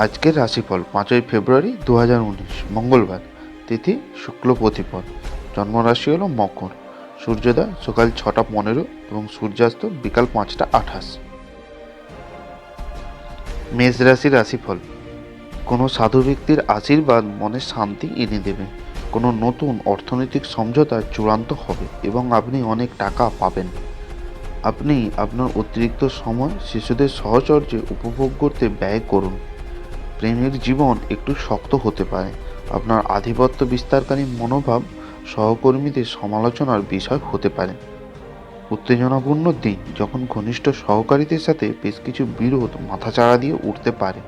আজকের রাশিফল পাঁচই ফেব্রুয়ারি দু হাজার উনিশ, মঙ্গলবার, তিথি শুক্ল প্রতিপদ, জন্মরাশি হল মকর, সূর্যোদয় সকাল ছটা পনেরো এবং সূর্যাস্ত বিকাল পাঁচটা আঠাশ। মেষ রাশি রাশিফল, কোনো সাধু ব্যক্তির আশীর্বাদ মনে শান্তি এনে দেবে, কোনো নতুন অর্থনৈতিক সমঝোতা চূড়ান্ত হবে এবং আপনি অনেক টাকা পাবেন। আপনি আপনার অতিরিক্ত সময় শিশুদের সহচর্যে উপভোগ করতে ব্যয় করুন। প্রেমের জীবন একটু শক্ত হতে পারে। আপনার আধিপত্য বিস্তারকারী মনোভাব সহকর্মীদের সমালোচনার বিষয় হতে পারে। উত্তেজনাপূর্ণ দিন যখন ঘনিষ্ঠ সহকারীদের সাথে বেশ কিছু বিরোধ মাথাচাড়া দিয়ে উঠতে পারে।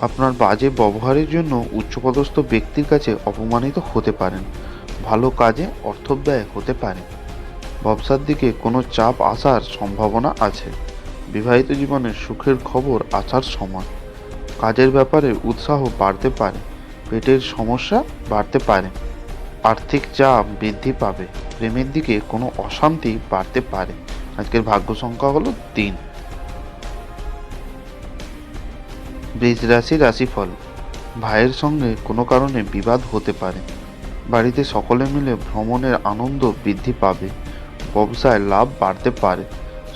আপনার বাজে ব্যবহারের জন্য উচ্চপদস্থ ব্যক্তির কাছে অপমানিত হতে পারেন। ভালো কাজে অর্থ ব্যয় হতে পারে। ব্যবসার দিকে কোনো চাপ আসার সম্ভাবনা আছে। বিবাহিত জীবনের সুখের খবর আসার সময়। কাজের ব্যাপারে উৎসাহ বাড়তে পারে, পেটের সমস্যা বাড়তে পারে, আর্থিক চাপ বৃদ্ধি পাবে, প্রেমের দিকে কোনো অশান্তি বাড়তে পারে। আজকের ভাগ্য সংখ্যা হলো তিন। বৃষ রাশি রাশিফল, ভাইয়ের সঙ্গে কোনো কারণে বিবাদ হতে পারে। বাড়িতে সকলে মিলে ভ্রমণের আনন্দ বৃদ্ধি পাবে, ব্যবসায় লাভ বাড়তে পারে,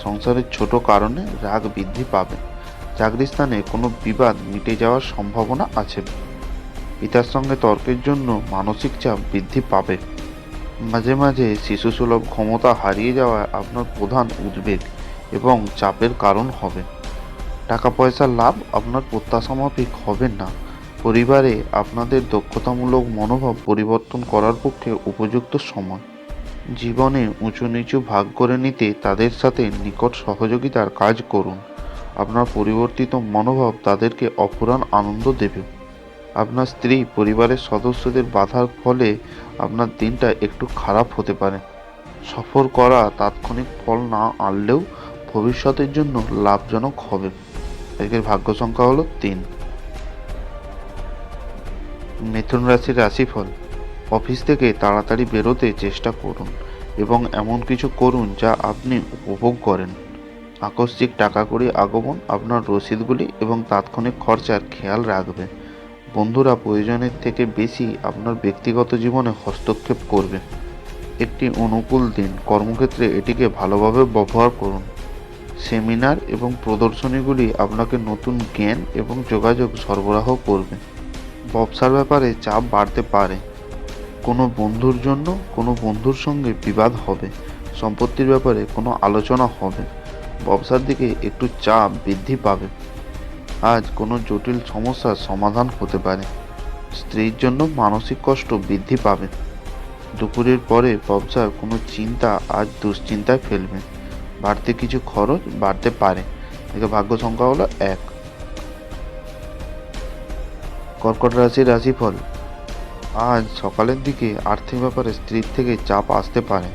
সংসারের ছোট কারণে রাগ বৃদ্ধি পাবে। চাকরি স্থানে কোনো বিবাদ মিটে যাওয়ার সম্ভাবনা আছে। পিতার সঙ্গে তর্কের জন্য মানসিক চাপ বৃদ্ধি পাবে। মাঝে মাঝে শিশুসুলভ ক্ষমতা হারিয়ে যাওয়া আপনার প্রধান উদ্বেগ এবং চাপের কারণ হবে। টাকা পয়সার লাভ আপনার প্রত্যাশা মাফিক হবে না। পরিবারে আপনাদের দক্ষতামূলক মনোভাব পরিবর্তন করার পক্ষে উপযুক্ত সময়। জীবনে উঁচু নিচু ভাগ করে নিতে তাদের সাথে নিকট সহযোগিতার কাজ করুন। আপনার পরিবর্তিত মনোভাব তাদেরকে অফুরান আনন্দ দেবে। আপনার স্ত্রী পরিবারের সদস্যদের বাধার ফলে আপনার দিনটা একটু খারাপ হতে পারে। সফর করা তাৎক্ষণিক ফল না আনলেও ভবিষ্যতের জন্য লাভজনক হবে। এদের ভাগ্য সংখ্যা হলো তিন। মিথুন রাশির রাশিফল, অফিস থেকে তাড়াতাড়ি বেরোতে চেষ্টা করুন এবং এমন কিছু করুন যা আপনি উপভোগ করেন। আকস্মিক টাকা কড়ি আগমন আপনার রসিদগুলি এবং তাৎক্ষণিক খরচার খেয়াল রাখবে। বন্ধুরা প্রয়োজনের থেকে বেশি আপনার ব্যক্তিগত জীবনে হস্তক্ষেপ করবে। একটি অনুকূল দিন। কর্মক্ষেত্রে এটিকে ভালোভাবে ব্যবহার করুন। সেমিনার এবং প্রদর্শনীগুলি আপনাকে নতুন জ্ঞান এবং যোগাযোগ সরবরাহ করবে। ব্যবসার ব্যাপারে চাপ বাড়তে পারে। কোনো বন্ধুর জন্য কোনো বন্ধুর সঙ্গে বিবাদ হবে। সম্পত্তির ব্যাপারে কোনো আলোচনা হবে। ব্যবসার দিকে একটু চাপ বৃদ্ধি পাবে। আজ কোনো জটিল সমস্যার সমাধান হতে পারে। স্ত্রীর জন্য মানসিক কষ্ট বৃদ্ধি পাবে। দুপুরের পরে ব্যবসার কোনো চিন্তা আজ দুশ্চিন্তায় ফেলবে। বাড়তে কিছু খরচ বাড়তে পারে। একে ভাগ্য সংখ্যা হলো এক। কর্কট রাশির রাশিফল। আজ সকালের দিকে আর্থিক ব্যাপারে স্ত্রীর থেকে চাপ আসতে পারে।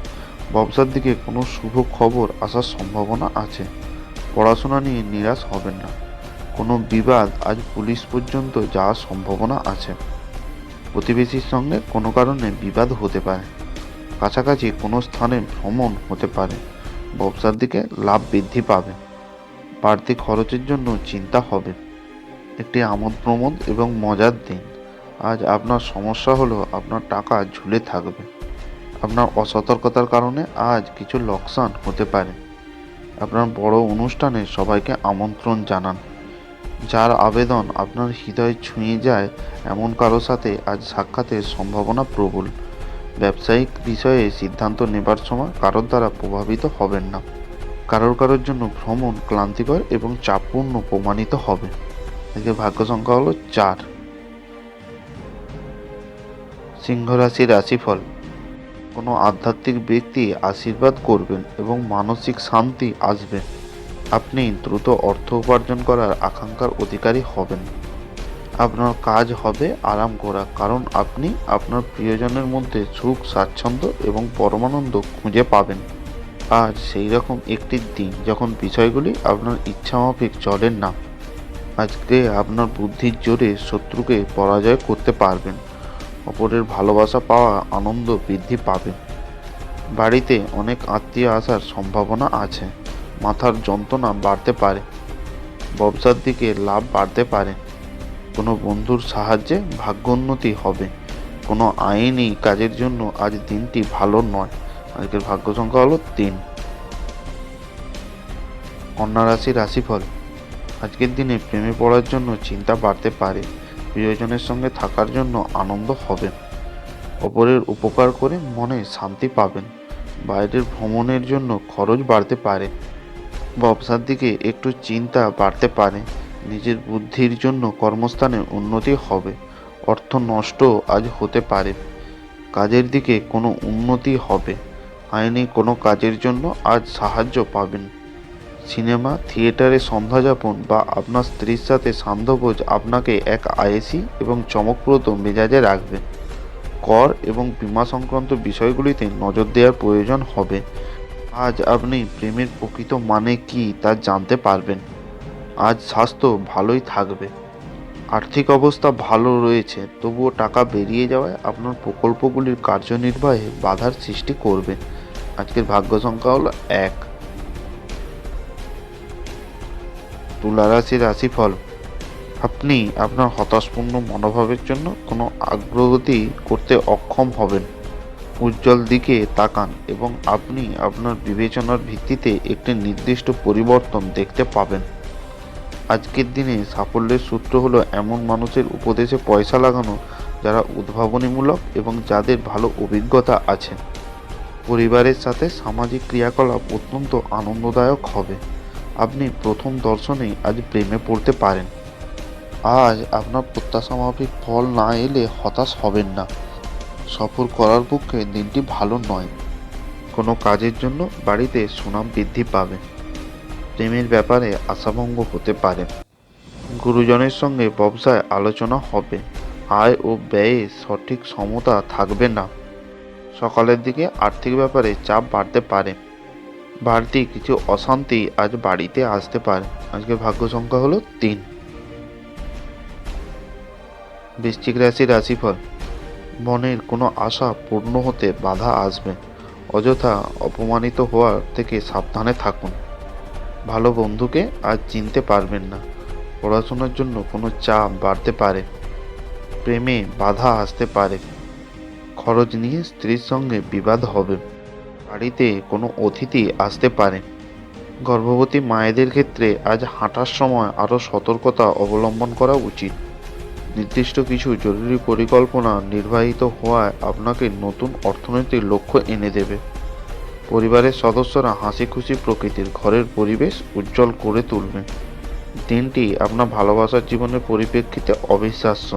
ব্যবসার দিকে কোনো শুভ খবর আসার সম্ভাবনা আছে। পড়াশোনা নিয়ে নিরাশ হবেন না। কোনো বিবাদ আজ পুলিশ পর্যন্ত যাওয়ার সম্ভাবনা আছে। প্রতিবেশীর সঙ্গে কোনো কারণে বিবাদ হতে পারে। কাছাকাছি কোনো স্থানে ভ্রমণ হতে পারে। ব্যবসার দিকে লাভ বৃদ্ধি পাবে। বাড়তি খরচের জন্য চিন্তা হবে। একটি আমোদ প্রমোদ এবং মজার দিন। আজ আপনার সমস্যা হলো আপনার টাকা ঝুলে থাকবে। আপনার অসতর্কতার কারণে আজ কিছু লোকসান হতে পারে। আপনার বড় অনুষ্ঠানে সবাইকে আমন্ত্রণ জানান। যার আবেদন আপনার হৃদয় ছুঁয়ে যায়, এমন কারও সাথে আজ সাক্ষাতের সম্ভাবনা প্রবল। ব্যবসায়িক বিষয়ে সিদ্ধান্ত নেবার সময় কারোর দ্বারা প্রভাবিত হবেন না। কারোর কারোর জন্য ভ্রমণ ক্লান্তিকর এবং চাপপূর্ণ প্রমাণিত হবে। একে ভাগ্য সংখ্যা হলো চার। সিংহ রাশির রাশিফল। কোনো আধ্যাত্মিক ব্যক্তি আশীর্বাদ করবেন এবং মানসিক শান্তি আসবে। আপনি দ্রুত অর্থ উপার্জন করার আকাঙ্ক্ষার অধিকারী হবেন। আপনার কাজ হবে আরাম করা, কারণ আপনি আপনার প্রিয়জনের মধ্যে সুখ, স্বাচ্ছন্দ্য এবং পরমানন্দ খুঁজে পাবেন। আর সেই রকম একটি দিন যখন বিষয়গুলি আপনার ইচ্ছামাফিক চলেন না, আজকে আপনার বুদ্ধির জোরে শত্রুকে পরাজয় করতে পারবেন। অপরের ভালোবাসা পাওয়া আনন্দ বৃদ্ধি পাবে। বাড়িতে অনেক আত্মীয় আসার সম্ভাবনা আছে। মাথার যন্ত্রণা বাড়তে পারে। ব্যবসার দিকে লাভ বাড়তে পারে। কোনো বন্ধুর সাহায্যে ভাগ্যোন্নতি হবে। কোনো আইনি কাজের জন্য আজ দিনটি ভালো নয়। আজকের ভাগ্য সংখ্যা হলো তিন। কন্যা রাশি রাশিফল। আজকের দিনে প্রেমে পড়ার জন্য চিন্তা বাড়তে পারে। প্রিয়জনের সঙ্গে থাকার জন্য আনন্দ হবে অপরের উপকার করে মনে শান্তি পাবেন। বাইরের ভ্রমণের জন্য খরচ বাড়তে পারে। ব্যবসার দিকে একটু চিন্তা বাড়তে পারে। নিজের বুদ্ধির জন্য কর্মস্থানে উন্নতি হবে। অর্থ নষ্ট আজ হতে পারে। কাজের দিকে কোনো উন্নতি হবে। আইনি কোনো কাজের জন্য আজ সাহায্য পাবেন। সিনেমা, থিয়েটারে সন্ধ্যাযাপন বা আপনার স্ত্রীর সাথে সান্ধ্যভোজ আপনাকে এক আয়েসি এবং চমকপ্রদ মেজাজে রাখবে। কর এবং বীমা সংক্রান্ত বিষয়গুলিতে নজর দেওয়ার প্রয়োজন হবে। আজ আপনি প্রেমের প্রকৃত মানে কি তা জানতে পারবেন। আজ স্বাস্থ্য ভালোই থাকবে। আর্থিক অবস্থা ভালো রয়েছে, তবুও টাকা বেরিয়ে যাওয়ায় আপনার প্রকল্পগুলির কার্যনির্বাহে বাধার সৃষ্টি করবে। আজকের ভাগ্য সংখ্যা হলো এক। তুলা রাশি রাশিফল আপনি আপনার হতাশপূর্ণ মনোভাবের জন্য কোনো অগ্রগতি করতে অক্ষম হবেন। উজ্জ্বল দিকে তাকান এবং আপনি আপনার বিবেচনার ভিত্তিতে একটি নির্দিষ্ট পরিবর্তন দেখতে পাবেন। আজকের দিনে সাফল্যের সূত্র হলো এমন মানুষের উপদেশে পয়সা লাগানো, যারা উদ্ভাবনীমূলক এবং যাদের ভালো অভিজ্ঞতা আছে। পরিবারের সাথে সামাজিক ক্রিয়াকলাপ অত্যন্ত আনন্দদায়ক হবে। আপনি প্রথম দর্শনেই আজ প্রেমে পড়তে পারেন। আজ আপনার প্রত্যাশা মাফিক ফল না এলে হতাশ হবেন না। সফর করার পক্ষে দিনটি ভালো নয়। কোনো কাজের জন্য বাড়িতে সুনাম বৃদ্ধি পাবে। প্রেমের ব্যাপারে আশাভঙ্গ হতে পারে। গুরুজনের সঙ্গে ব্যবসায় আলোচনা হবে। আয় ও ব্যয়ে সঠিক সমতা থাকবে না। সকালের দিকে আর্থিক ব্যাপারে চাপ বাড়তে পারে। বাড়তি কিছু অশান্তি আজ বাড়িতে আসতে পারে। আজকে ভাগ্য সংখ্যা হলো তিন। বৃশ্চিক রাশি রাশিফল। মনের কোনো আশা পূর্ণ হতে বাধা আসবে। অযথা অপমানিত হওয়ার থেকে সাবধানে থাকুন। ভালো বন্ধুকে আজ চিনতে পারবেন না। পড়াশোনার জন্য কোনো চাপ বাড়তে পারে। প্রেমে বাধা আসতে পারে। খরচ নিয়ে স্ত্রীর সঙ্গে বিবাদ হবে। বাড়িতে কোনো অতিথি আসতে পারে। গর্ভবতী মায়েদের ক্ষেত্রে আজ হাঁটার সময় আরও সতর্কতা অবলম্বন করা উচিত। নির্দিষ্ট কিছু জরুরি পরিকল্পনা নির্বাহিত হওয়ায় আপনাকে নতুন অর্থনৈতিক লক্ষ্য এনে দেবে। পরিবারের সদস্যরা হাসি খুশি প্রকৃতির ঘরের পরিবেশ উজ্জ্বল করে তুলবে। দিনটি আপনার ভালোবাসার জীবনের পরিপ্রেক্ষিতে অবিশ্বাস্য।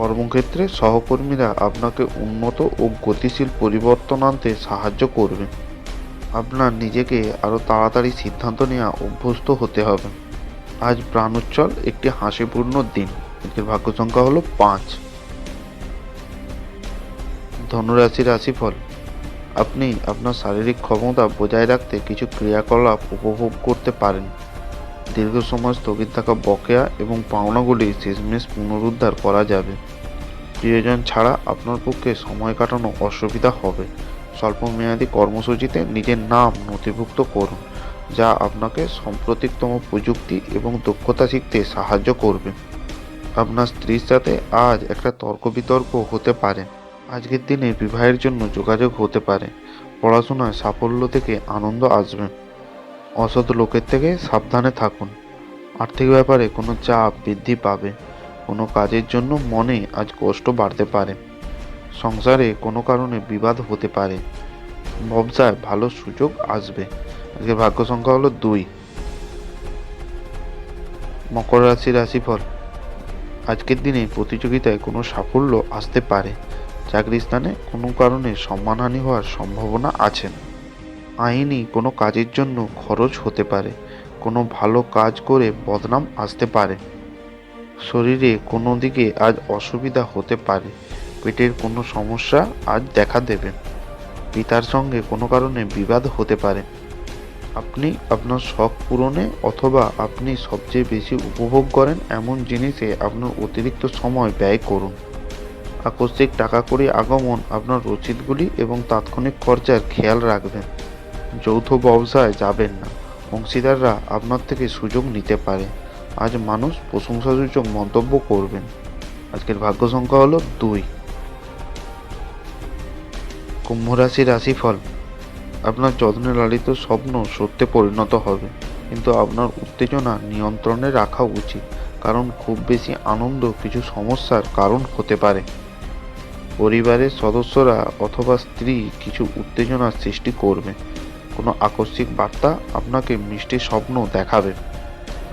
কর্মক্ষেত্রে সহকর্মীরা আপনাকে উন্নত ও গতিশীল পরিবর্তন আনতে সাহায্য করবে। আপনার নিজেকে আরও তাড়াতাড়ি সিদ্ধান্ত নেওয়া অভ্যস্ত হতে হবে। আজ প্রাণোচ্ছল একটি হাসিপূর্ণ দিন। এর ভাগ্য সংখ্যা হলো পাঁচ। ধনুরাশি রাশিফল। আপনি আপনার শারীরিক ক্ষমতা বজায় রাখতে কিছু ক্রিয়াকলাপ উপভোগ করতে পারেন। দীর্ঘ সময় স্থগিত থাকা বকেয়া এবং পাওনাগুলি শেষমেশ পুনরুদ্ধার করা যাবে। প্রিয়জন ছাড়া আপনার পক্ষে সময় কাটানো অসুবিধা হবে। স্বল্পমেয়াদী কর্মসূচিতে নিজের নাম নথিভুক্ত করুন, যা আপনাকে সাম্প্রতিকতম প্রযুক্তি এবং দক্ষতা শিখতে সাহায্য করবে। আপনার স্ত্রীর সাথে আজ একটা তর্ক বিতর্ক হতে পারে। আজকের দিনে বিবাহের জন্য যোগাযোগ হতে পারে। পড়াশোনায় সাফল্য থেকে আনন্দ আসবে। অসৎ লোকের থেকে সাবধানে থাকুন। আর্থিক ব্যাপারে কোনো চাপ বৃদ্ধি পাবে। কোনো কাজের জন্য মনে আজ কষ্ট বাড়তে পারে। সংসারে কোনো কারণে বিবাদ হতে পারে। ব্যবসায় ভালো সুযোগ আসবে। আজকে ভাগ্য সংখ্যা হলো দুই। মকর রাশি রাশিফল। আজকের দিনে প্রতিযোগিতায় কোনো সাফল্য আসতে পারে। চাকরি স্থানে কোনো কারণে সম্মানহানি হওয়ার সম্ভাবনা আছে। আইনি কোনো কাজের জন্য খরচ হতে পারে, কোনো ভালো কাজ করে বদনাম আসতে পারে। শরীরে কোনো দিকে আজ অসুবিধা হতে পারে, পেটের কোনো সমস্যা আজ দেখা দেবে, পিতার সঙ্গে কোনো কারণে বিবাদ হতে পারে। আপনি আপনার শখ পূরণে অথবা আপনি সবচেয়ে বেশি উপভোগ করেন এমন জিনিসে আপনার অতিরিক্ত সময় ব্যয় করুন। আকস্মিক টাকা কড়ি আগমন, আপনার রসিদগুলি এবং তাৎক্ষণিক খরচার খেয়াল রাখবেন। যৌথ ব্যবসায় যাবেন না। অংশীদাররা আপনার থেকে সুযোগ নিতে পারে। আজ মানুষ প্রশংসাসূচক মন্তব্য করবেন। আজকের ভাগ্য সংখ্যা হলো দুই। কুম্ভ রাশি রাশিফল। আপনার যত্নে লালিত স্বপ্ন সত্যে পরিণত হবে। কিন্তু আপনার উত্তেজনা নিয়ন্ত্রণে রাখা উচিত। কারণ খুব বেশি আনন্দ কিছু সমস্যার কারণ হতে পারে। পরিবারের সদস্যরা অথবা স্ত্রী কিছু উত্তেজনার সৃষ্টি করবে। কোনো আকস্মিক বার্তা আপনাকে মিষ্টি স্বপ্ন দেখাবে।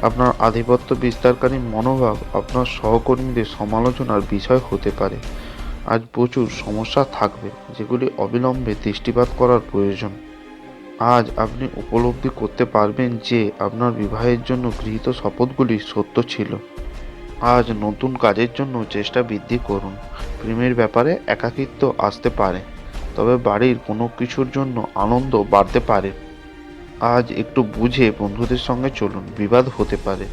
আপনার আধিপত্য বিস্তারকারী মনোভাব আপনার সহকর্মীদের সমালোচনার বিষয় হতে পারে। আজ প্রচুর সমস্যা থাকবে, যেগুলি অবিলম্বে দৃষ্টিপাত করার প্রয়োজন। আজ আপনি উপলব্ধি করতে পারবেন যে আপনার বিবাহের জন্য গৃহীত শপথগুলি সত্য ছিল। আজ নতুন কাজের জন্য চেষ্টা বৃদ্ধি করুন। প্রেমের ব্যাপারে একাকিত্ব আসতে পারে। তবে বাড়ির কোনো কিছুর জন্য আনন্দ বাড়তে পারে। আজ একটু বুঝে বন্ধুদের সঙ্গে চলুন, বিবাদ হতে পারে।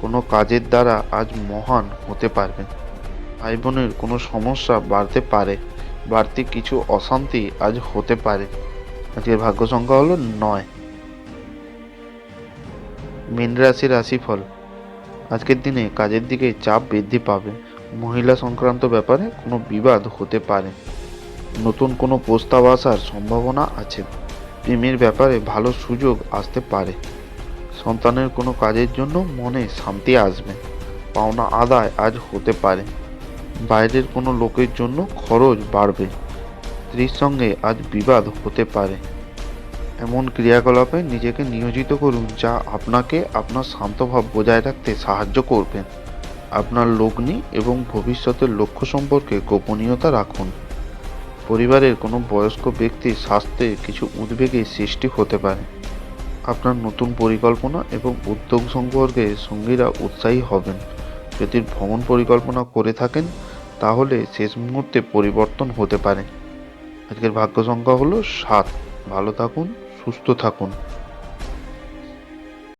কোনো কাজের দ্বারা আজ মহান হতে পারবেন। ভাই বোনের কোনো সমস্যা বাড়তে পারে, বাড়তি কিছু অশান্তি আজ হতে পারে। আজকের ভাগ্য সংখ্যা হলো নয়। মীন রাশি রাশিফল, আজকের দিনে কাজের দিকে চাপ বৃদ্ধি পাবে। মহিলা সংক্রান্ত ব্যাপারে কোনো বিবাদ হতে পারে। নতুন কোনো প্রস্তাব আসার সম্ভাবনা আছে। প্রেমের ব্যাপারে ভালো সুযোগ আসতে পারে। সন্তানের কোনো কাজের জন্য মনে শান্তি আসবে। পাওনা আদায় আজ হতে পারে। বাইরের কোনো লোকের জন্য খরচ বাড়বে। স্ত্রীর সঙ্গে আজ বিবাদ হতে পারে। এমন ক্রিয়াকলাপে নিজেকে নিয়োজিত করুন যা আপনাকে আপনার শান্তভাব বজায় রাখতে সাহায্য করবে। আপনার লগ্নি এবং ভবিষ্যতের লক্ষ্য সম্পর্কে গোপনীয়তা রাখুন। পরিবারের কোনো বয়স্ক ব্যক্তির স্বাস্থ্যে কিছু উদ্বেগের সৃষ্টি হতে পারে। আপনার নতুন পরিকল্পনা এবং উদ্যোগ সম্পর্কে সঙ্গীরা উৎসাহী হবেন। যদি ভ্রমণ পরিকল্পনা করে থাকেন, তাহলে শেষ মুহূর্তে পরিবর্তন হতে পারে। আজকের ভাগ্য সংখ্যা হলো সাত। ভালো থাকুন, সুস্থ থাকুন।